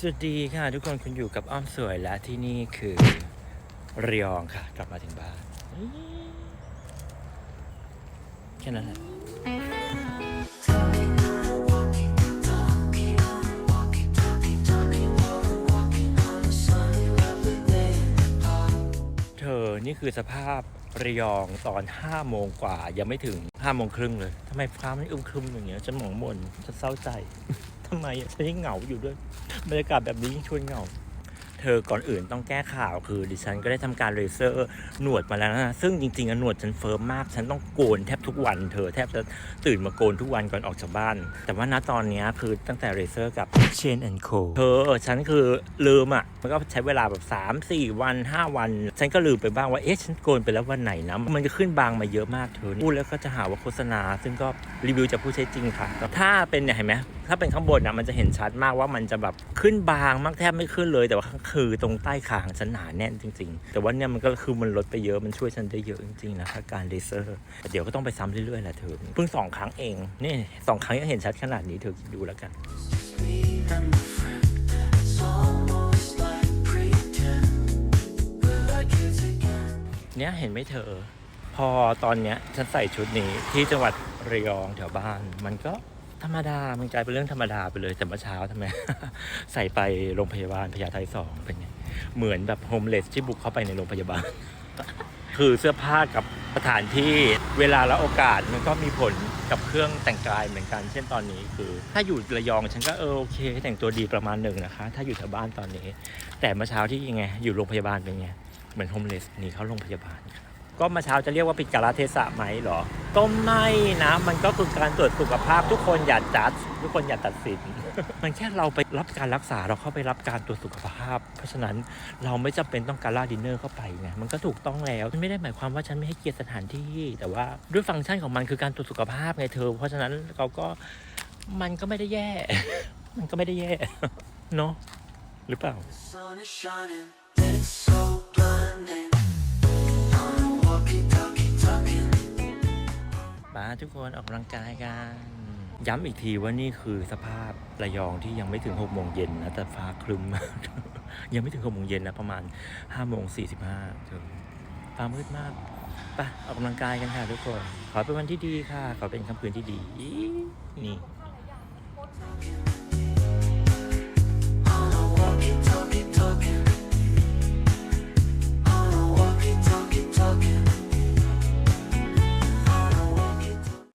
สวัสดีค่ะ ทุกคนคุณอยู่กับอ้อมสวยและที่นี่คือระยองค่ะ กลับมาถึงบ้านแค่นั้นแหละเธอนี่คือสภาพระยองตอน5โมงกว่ายังไม่ถึง5โมงครึ่งเลยทำไมฟ้ามันอึมครึมอย่างเงี้ยฉันหมองมนฉันเศร้าใจ ทำไมฉันยังเหงาอยู่ด้วยบรรยากาศแบบนี้ยิ่งชวนเหงา เธอก่อนอื่นต้องแก้ข่าวคือ ดิฉันก็ได้ทำการเลเซอร์หนวดมาแล้วนะซึ่งจริงๆอะหนวดฉันเฟิร์มมาก ฉันต้องโกนแทบทุกวันเธอแทบจะตื่นมาโกนทุกวันก่อนออกจากบ้าน แต่ว่าณตอนนี้คือตั้งแต่เลเซอร์กับ Chain and Co เธอฉันคือลืมอะมันก็ใช้เวลาแบบ3 4 วัน 5 วัน ฉันก็ลืมไปบ้างว่าเอ๊ะฉันโกนไปแล้ววันไหนนะมันจะขึ้นบางมาเยอะมากเธอพูดแล้วก็จะหาว่าโฆษณา ซึ่งก็รีวิวจากผู้ใช้จริงค่ะถ้าเป็นเนี่ยเห็นไหม ถ้าเป็นข้างบนนะมันจะเห็นชัดมากว่ามันจะแบบขึ้นบางมากแทบไม่ขึ้นเลย แต่ว่าคือตรงใต้คางฉันหนาแน่นจริง ๆ แต่ว่าเนี่ยมันก็คือมันลดไปเยอะมันช่วยฉันได้เยอะจริงๆนะคะการเลเซอร์เดี๋ยวก็ต้องไปซ้ำเรื่อยๆแหละเธอเพิ่งสองครั้งเองนี่สองครั้งยังเห็นชัดขนาดนี้เธอคิดดูแล้วกัน เนี่ยเห็นไหมเธอ พอตอนเนี้ยฉันใส่ชุดนี้ที่จังหวัดระยองแถวบ้านมันก็ ธรรมดา มันกลายเป็นเรื่องธรรมดาไปเลย แต่เมื่อเช้าทำไม ใส่ไปโรงพยาบาลพญาไทสองเป็นไง เหมือนแบบโฮมเลสที่บุกเข้าไปในโรงพยาบาล คือเสื้อผ้ากับสถานที่เวลาและโอกาสมันก็มีผลกับเครื่องแต่งกายเหมือนกัน เช่นตอนนี้คือ ถ้าอยู่ระยองฉันก็เออโอเค แต่งตัวดีประมาณหนึ่งนะคะ ถ้าอยู่แถวบ้านตอนนี้ แต่เมื่อเช้าที่ยังไงอยู่โรงพยาบาลเป็นไง เหมือนโฮมเลสหนีเข้าโรงพยาบาลครับ ก็มาเช้าจะเรียกว่าผิดกาลเทศะไหมเหรอ ก็ไม่นะ มันก็คือการตรวจสุขภาพทุกคนอย่าจัด ทุกคนอย่าตัดสิน มันแค่เราไปรับการรักษาเราเข้าไปรับการตรวจสุขภาพ เพราะฉะนั้นเราไม่จำเป็นต้องการล่าดินเนอร์เข้าไปไงมันก็ถูกต้องแล้วมันไม่ได้หมายความว่าฉันไม่ให้เกียรติสถานที่ แต่ว่าด้วยฟังก์ชันของมันคือการตรวจสุขภาพไงเธอ เพราะฉะนั้นเราก็มันก็ไม่ได้แย่ มันก็ไม่ได้แย่เนาะหรือเปล่า ทุกคนออกกำลังกายกัน ย้ำอีกทีว่านี่คือสภาพระยองที่ยังไม่ถึง6โมงเย็นนะแต่ฟ้าครึ้มมากยังไม่ถึง6โมงเย็นนะประมาณ5โมง45ถึงฟ้ามืดมากไปออกกำลังกายกันค่ะทุกคน ขอเป็นวันที่ดีค่ะ ขอเป็นค่ำคืนที่ดี นี่